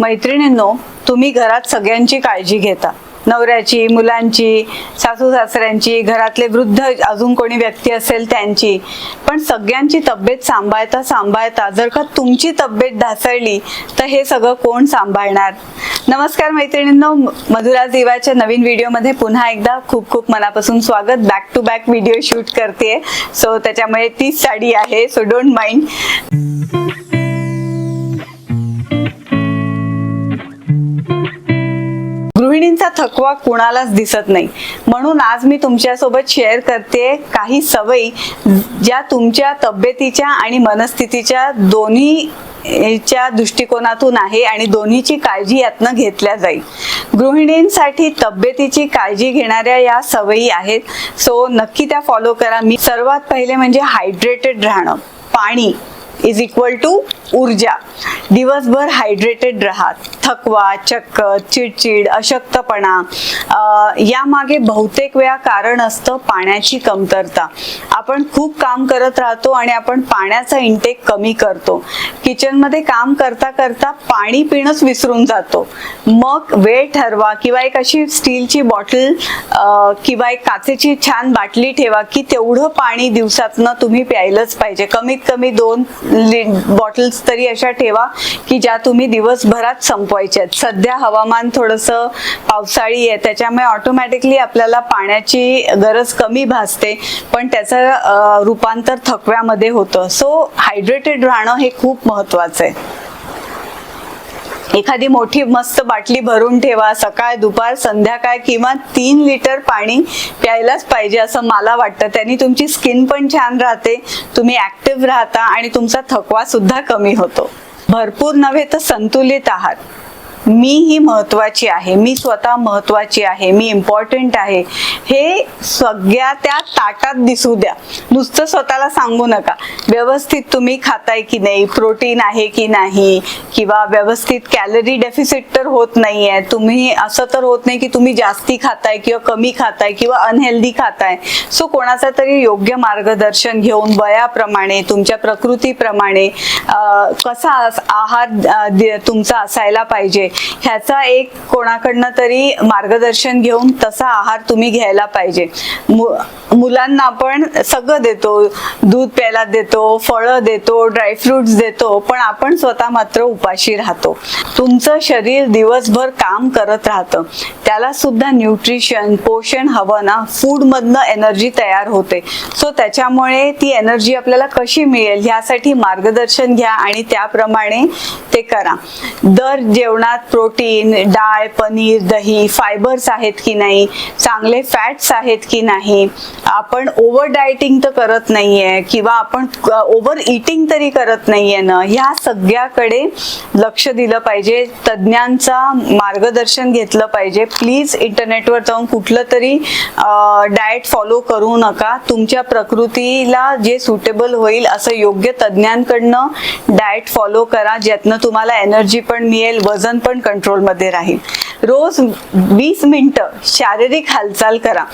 मैत्रिणींनो तुम्ही घरात सगळ्यांची काळजी घेता. नवऱ्याची मुलांची सासू सासऱ्यांची घरातले वृद्ध अजून कोणी व्यक्ती असेल त्यांची. पण सगळ्यांची तब्येत सांभाळता सांभाळता जर का तुमची तब्येत ढासळली तर हे सगळं कोण सांभाळणार? नमस्कार मैत्रिणींनो मधुरा दिवाच्या नवीन व्हिडिओमध्ये पुन्हा एकदा खूप खूप मनापासून स्वागत. Back to back video shoot करते सो त्याच्यामुळे तीच साडी आहे सो डोंट माइंड गोष्टींचा थकवा कुणालाच दिसत नाही. म्हणून आज मी तुमच्यासोबत शेअर करते काही सवयी ज्या तुमच्या तब्येतीच्या आणि मनस्थितीच्या दोन्ही च्या दृष्टिकोनातून आहे आणि दोन्हीची काळजी यातनं घेतल्या जाईल. गृहिणींसाठी तब्येतीची काळजी घेणाऱ्या या सवयी आहेत. सो नक्की त्या फॉलो करा. मी सर्वात पहिले म्हणजे हायड्रेटेड राहणं. पाणी इज इक्वल टू ऊर्जा. दिवसभर हायड्रेटेड राहा. थकवा चक्कर चिडचिड अशक्तपणा यामागे बहुतेक वेळा कारण असतं पाण्याची कमतरता. आपण खूप काम करत राहतो आणि आपण पाण्याचा इंटेक कमी करतो. किचनमध्ये काम करता करता पाणी पिणंच विसरून जातो. मग वेळ ठरवा किंवा एक अशी स्टीलची बॉटल किंवा एक काचेची छान बाटली ठेवा की तेवढं पाणी दिवसातनं तुम्ही प्यायलंच पाहिजे. कमीत कमी दोन बॉटल्स तरी अशा ठेवा की ज्या तुम्ही दिवसभरात संपवायच्या आहेत. सध्या हवामान थोडंसं पावसाळी आहे त्याच्यामुळे ऑटोमॅटिकली आपल्याला पाण्याची गरज कमी भासते पण त्याचं रूपांतर थकव्यामध्ये होतं. सो हायड्रेटेड राहणं हे खूप महत्वाचं आहे. एखादी मोठी मस्त बाटली भरून ठेवा सकाळ दुपार संध्याकाळ किंवा तीन लिटर पाणी प्यायलाच पाहिजे असं मला वाटतं. त्यांनी तुमची स्किन पण छान राहते तुम्ही ऍक्टिव्ह राहता आणि तुमचा थकवा सुद्धा कमी होतो. भरपूर नव्हे तर संतुलित आहात मी ही महत्वाची आहे मी स्वतः महत्वाची आहे मी इम्पॉर्टंट आहे हे सगळ्या त्या ताटात दिसू द्या. नुसतं स्वतःला सांगू नका व्यवस्थित तुम्ही खाताय की नाही प्रोटीन आहे की नाही किंवा व्यवस्थित कॅलरी डेफिसिट तर होत नाही आहे तुम्ही असं तर होत नाही की तुम्ही जास्ती खाताय किंवा कमी खाताय किंवा अनहेल्दी खाताय. सो कोणाचा तरी योग्य मार्गदर्शन घेऊन वयाप्रमाणे तुमच्या प्रकृतीप्रमाणे कसा आहार तुमचा असायला पाहिजे ह्याचा एक कोणाकडनं तरी मार्गदर्शन घेऊन तसा आहार तुम्ही घ्यायला पाहिजे. मु- मुलांना आपण सगळं देतो. दूध प्यायला देतो फळं देतो ड्रायफ्रुट्स देतो पण आपण स्वतः मात्र उपाशी राहतो. तुमचं शरीर दिवसभर काम करत राहतं. त्याला सुद्धा न्यूट्रिशन पोषण हवं ना? फूड मधनं एनर्जी तयार होते. सो त्याच्यामुळे ती एनर्जी आपल्याला कशी मिळेल? ह्यासाठी मार्गदर्शन घ्या आणि त्याप्रमाणे ते करा. दर जेवणात प्रोटीन डाळ पनीर दही फायबर्स आहेत की नाही चांगले फॅट्स आहेत की नाही आपण ओव्हर डायटिंग तर करत नाहीये किंवा आपण ओव्हर इटिंग तरी करत नाहीये ना ह्या सगळ्याकडे लक्ष दिलं पाहिजे तज्ज्ञांचा मार्गदर्शन घेतलं पाहिजे. प्लीज इंटरनेटवर जाऊन कुठलं तरी डाएट फॉलो करू नका. तुमच्या प्रकृतीला जे सुटेबल होईल असं योग्य तज्ज्ञांकडनं डाएट फॉलो करा ज्यातनं तुम्हाला एनर्जी पण मिळेल वजन पण कंट्रोलमध्ये राहील. रोज वीस मिनिटं शारीरिक हालचाल करा.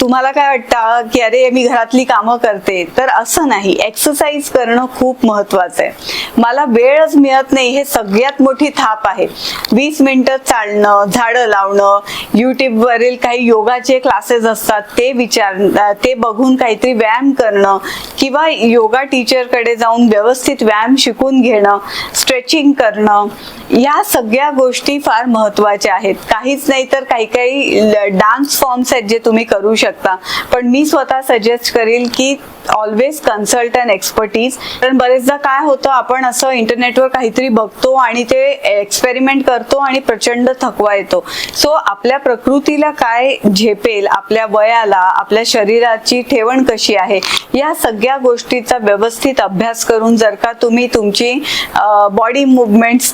तुम्हाला काय वाटतं की अरे मी घरातली कामं करते तर असं नाही. एक्सरसाइज करणं खूप महत्वाचं आहे. मला वेळच मिळत नाही हे सगळ्यात मोठी थाप आहे. वीस मिनिटं चालणं झाडं लावणं युट्यूबवरील काही योगाचे क्लासेस असतात ते विचार ते बघून काहीतरी व्यायाम करणं किंवा योगा टीचरकडे जाऊन व्यवस्थित व्यायाम शिकून घेणं स्ट्रेचिंग करणं या सगळ्या या गोष्टी फार महत्त्वाच्या आहेत. काहीच नाही तर काही काही डान्स फॉर्म्स आहेत जे तुम्ही करू शकता. पण मी स्वतः सजेस्ट करेल की ऑलवेज कन्सल्ट अँड एक्सपर्टीज कारण बरेचदा काय होतं आपण असं इंटरनेटवर काहीतरी बघतो आणि ते एक्सपेरिमेंट करतो आणि प्रचंड थकवा येतो. सो आपल्या प्रकृतीला काय झेपेल आपल्या वयाला आपल्या शरीराची ठेवण कशी आहे या सगळ्या गोष्टीचा व्यवस्थित अभ्यास करून जर का तुम्ही तुमची बॉडी मुवमेंट्स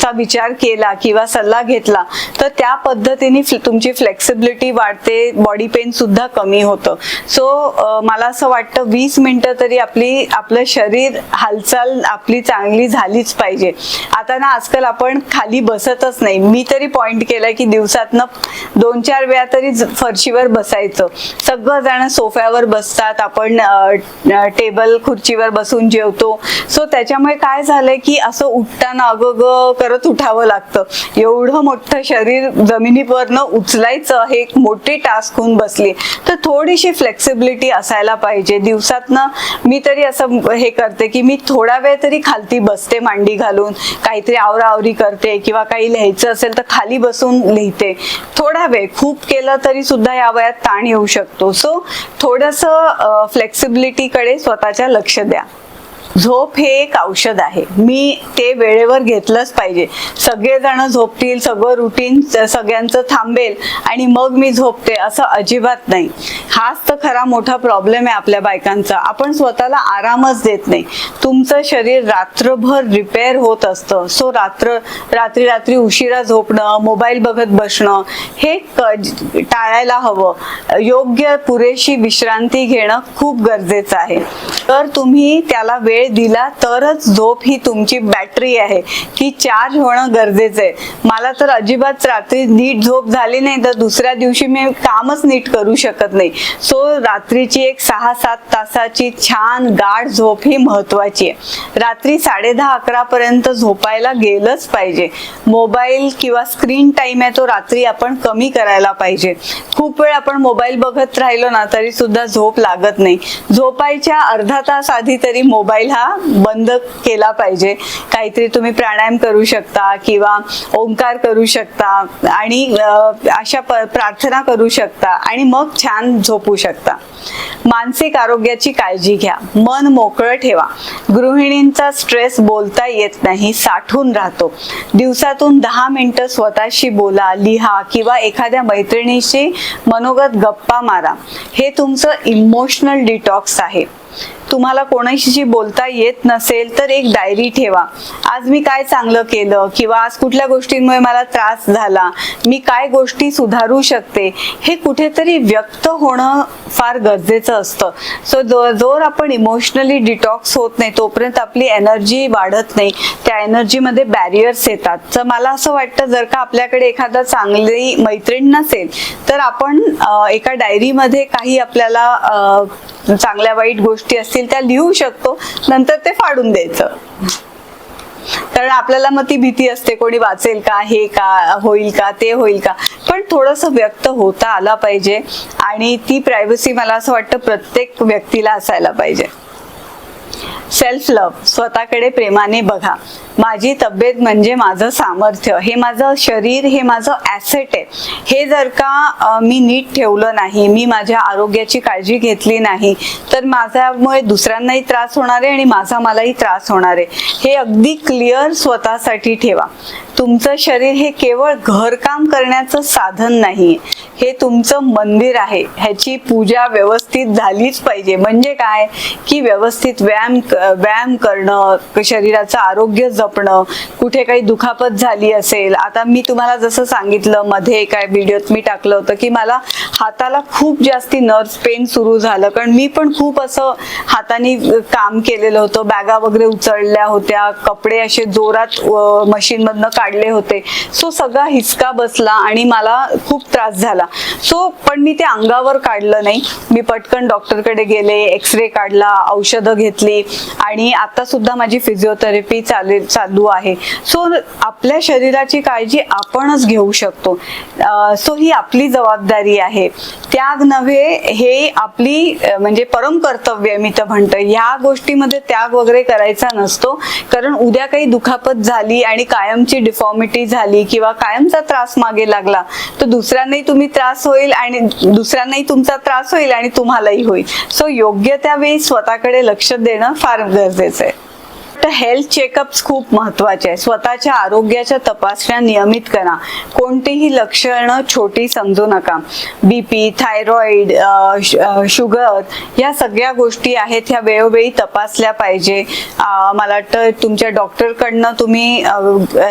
चा विचार केला किंवा सल्ला घेतला तर त्या पद्धतीने तुमची फ्लेक्सिबिलिटी वाढते बॉडी पेन सुद्धा कमी होतं. सो मला असं वाटतं वीस मिनटं तरी आपली आपलं शरीर हालचाल आपली चांगली झालीच पाहिजे. आता ना आजकाल आपण खाली बसतच नाही. मी तरी पॉइंट केलाय की दिवसातनं दोन चार वेळा तरी ज- फरशीवर बसायचं. सगळं जण सोफ्यावर बसतात. आपण टेबल खुर्चीवर बसून जेवतो. सो त्याच्यामुळे काय झालंय की असं उठताना अगग करत उठावं लागतं. एवढं मोठं शरीर जमिनीवरनं उचलायचं हे एक मोठी टास्क होऊन बसली. तर थोडीशी फ्लेक्सिबिलिटी असायला पाहिजे. दिवसातनं मी तरी असं हे करते की मी थोडा वेळ तरी खालती बसते मांडी घालून. काहीतरी आवराआवरी करते किंवा काही लिहायचं असेल तर खाली बसून लिहिते. थोडा वेळ खूप केलं तरी सुद्धा या वयात ताण येऊ शकतो. सो थोडस फ्लेक्सिबिलिटीकडे स्वतःच्या लक्ष द्या. झोप हे एक औषध आहे. मी ते वेळेवर घेतलंच पाहिजे. सगळेजण झोपतील सगळं रुटीन सगळ्यांचं थांबेल आणि मग मी झोपते असं अजिबात नाही. हाच तर खरा मोठा प्रॉब्लेम आहे आपल्या बायकांचा. आपण स्वतःला आरामच देत नाही. तुमचं शरीर रात्रभर रिपेअर होत असतं. सो रात्र रात्री रात्री उशिरा झोपणं मोबाईल बघत बसणं हे क- टाळायला हवं. योग्य पुरेशी विश्रांती घेणं खूप गरजेचं आहे. तर तुम्ही त्याला वेळ दिला तरच झोप ही तुमची बॅटरी आहे. ती चार्ज होणं गरजेचं आहे. मला तर अजिबात रात्री नीट झोप झाली नाही तर दुसऱ्या दिवशी मी कामच नीट करू शकत नाही. सो रात्रीची एक सहा सात तासाची छान गाढ झोप ही महत्वाची आहे. रात्री साडे दहा अकरा पर्यंत झोपायला गेलंच पाहिजे. मोबाईल किंवा स्क्रीन टाइम आहे तो रात्री आपण कमी करायला पाहिजे. खूप वेळ आपण मोबाईल बघत राहिलो ना तरी सुद्धा झोप लागत नाही. झोपायच्या अर्धा तास आधी तरी मोबाईल हा बंद केला पाहिजे. काहीतरी तुम्ही प्राणायाम करू शकता किंवा ओंकार करू शकता आणि अशा प- प्रार्थना करू शकता आणि मग छान झोपू शकता. मानसिक आरोग्याची काळजी घ्या. मन मोकळं ठेवा. गृहिणींचा स्ट्रेस बोलता येत नाही साठून राहतो. दिवसातून दहा मिनिटं स्वतःशी बोला लिहा किंवा एखाद्या मैत्रिणीशी मनोगत गप्पा मारा. हे तुमचं इमोशनल डिटॉक्स आहे. तुम्हाला कोणाशी बोलता येत नसेल तर एक डायरी ठेवा. आज मी काय चांगलं केलं किंवा आज कुठल्या गोष्टींमुळे मला त्रास झाला मी काय गोष्टी सुधारू शकते हे कुठेतरी व्यक्त होणं फार गरजेचं असतं. सो जो जोर आपण इमोशनली डिटॉक्स होत नाही तोपर्यंत आपली एनर्जी वाढत नाही. त्या एनर्जीमध्ये बॅरियर्स येतात. तर मला असं वाटतं जर का आपल्याकडे एखादा चांगली मैत्रीण नसेल तर आपण एका डायरीमध्ये काही आपल्याला चांगल्या वाईट गोष्टी असतील त्या लिहू शकतो नंतर ते फाडून द्यायचं. कारण आपल्याला मग ती भीती असते कोणी वाचेल का हे का होईल का ते होईल का. पण थोडस व्यक्त होता आला पाहिजे आणि ती प्रायव्हसी मला असं वाटतं प्रत्येक व्यक्तीला असायला पाहिजे. सेल्फ लव्ह स्वतःकडे प्रेमाने बघा. माझी तब्येत म्हणजे माझं सामर्थ्य हे माझं शरीर हे माझं ॲसेट आहे. हे जर का मी नीट ठेवलं नाही मी माझ्या आरोग्याची काळजी घेतली नाही तर माझ्यामुळे दुसऱ्यांनाही त्रास होणार आहे आणि माझा मलाही त्रास होणार आहे. हे अगदी क्लिअर स्वतःसाठी ठेवा. तुमचं शरीर हे केवळ घरकाम करण्याचं साधन नाही हे तुमचं मंदिर आहे. ह्याची पूजा व्यवस्थित झालीच पाहिजे. म्हणजे काय? की व्यवस्थित व्यायाम व्यायाम करणं शरीराचं आरोग्य जप जपणं कुठे काही दुखापत झाली असेल. आता मी तुम्हाला जसं सांगितलं मध्ये काय व्हिडिओत मी टाकलं होतं की मला हाताला खूप जास्ती नर्व्ह पेन सुरू झालं. कारण मी पण खूप असं हाताने काम केलेलं होतं. बॅगा वगैरे उचलल्या होत्या कपडे असे जोरात मशीन मधनं काढले होते. सो सगळा हिसका बसला आणि मला खूप त्रास झाला. सो पण मी ते अंगावर काढलं नाही. मी पटकन डॉक्टरकडे गेले एक्सरे काढला औषधं घेतली. आणि आता सुद्धा माझी फिजिओथेरपी चालू चालू आहे. सो आपल्या शरीराची काळजी आपणच घेऊ शकतो. सो ही आपली जबाबदारी आहे. त्याग नव्हे हे आपली म्हणजे परम कर्तव्य मी तर म्हणतो ह्या गोष्टीमध्ये त्याग वगैरे करायचा नसतो. कारण उद्या काही दुखापत झाली आणि कायमची डिफॉर्मिटी झाली किंवा कायमचा त्रास मागे लागला तर दुसऱ्यांनाही तुम्ही त्रास होईल आणि दुसऱ्यांनाही तुमचा त्रास होईल आणि तुम्हालाही होईल. सो योग्य त्यावेळी स्वतःकडे लक्ष देणं फार गरजेचं आहे. वाटतं हेल्थ चेकअप्स खूप महत्त्वाचे आहे स्वतःच्या आरोग्याच्या तपासण्या नियमित करा. कोणतीही लक्षणं छोटी समजू नका. बीपी थायरॉइड शुगर या सगळ्या गोष्टी आहेत ह्या वेळोवेळी तपासल्या पाहिजे. मला वाटतं तुमच्या डॉक्टरकडनं तुम्ही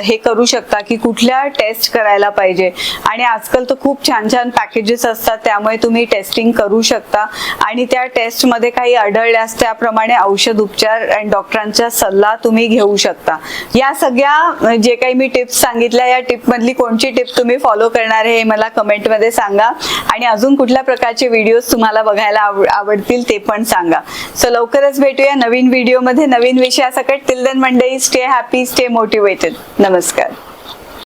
हे करू शकता की कुठल्या टेस्ट करायला पाहिजे. आणि आजकाल तर खूप छान छान पॅकेजेस असतात त्यामुळे तुम्ही टेस्टिंग करू शकता. आणि त्या टेस्टमध्ये काही आढळल्यास त्याप्रमाणे औषध उपचार आणि डॉक्टरांच्या सल्ला तुम्ही घेऊ शकता. या सगळ्या जे काही मी टिप्स सांगितल्या या टिप मधली कोणची टिप तुम्ही फॉलो करणार आहे हे मला कमेंटमध्ये सांगा. आणि अजून कुठल्या प्रकारचे व्हिडिओज तुम्हाला बघायला आव- आवडतील ते पण सांगा. सो लवकरच भेटूया नवीन व्हिडिओमध्ये नवीन विषयासकट. टिल देन मंडई स्टे हॅपी स्टे मोटिवेटेड नमस्कार.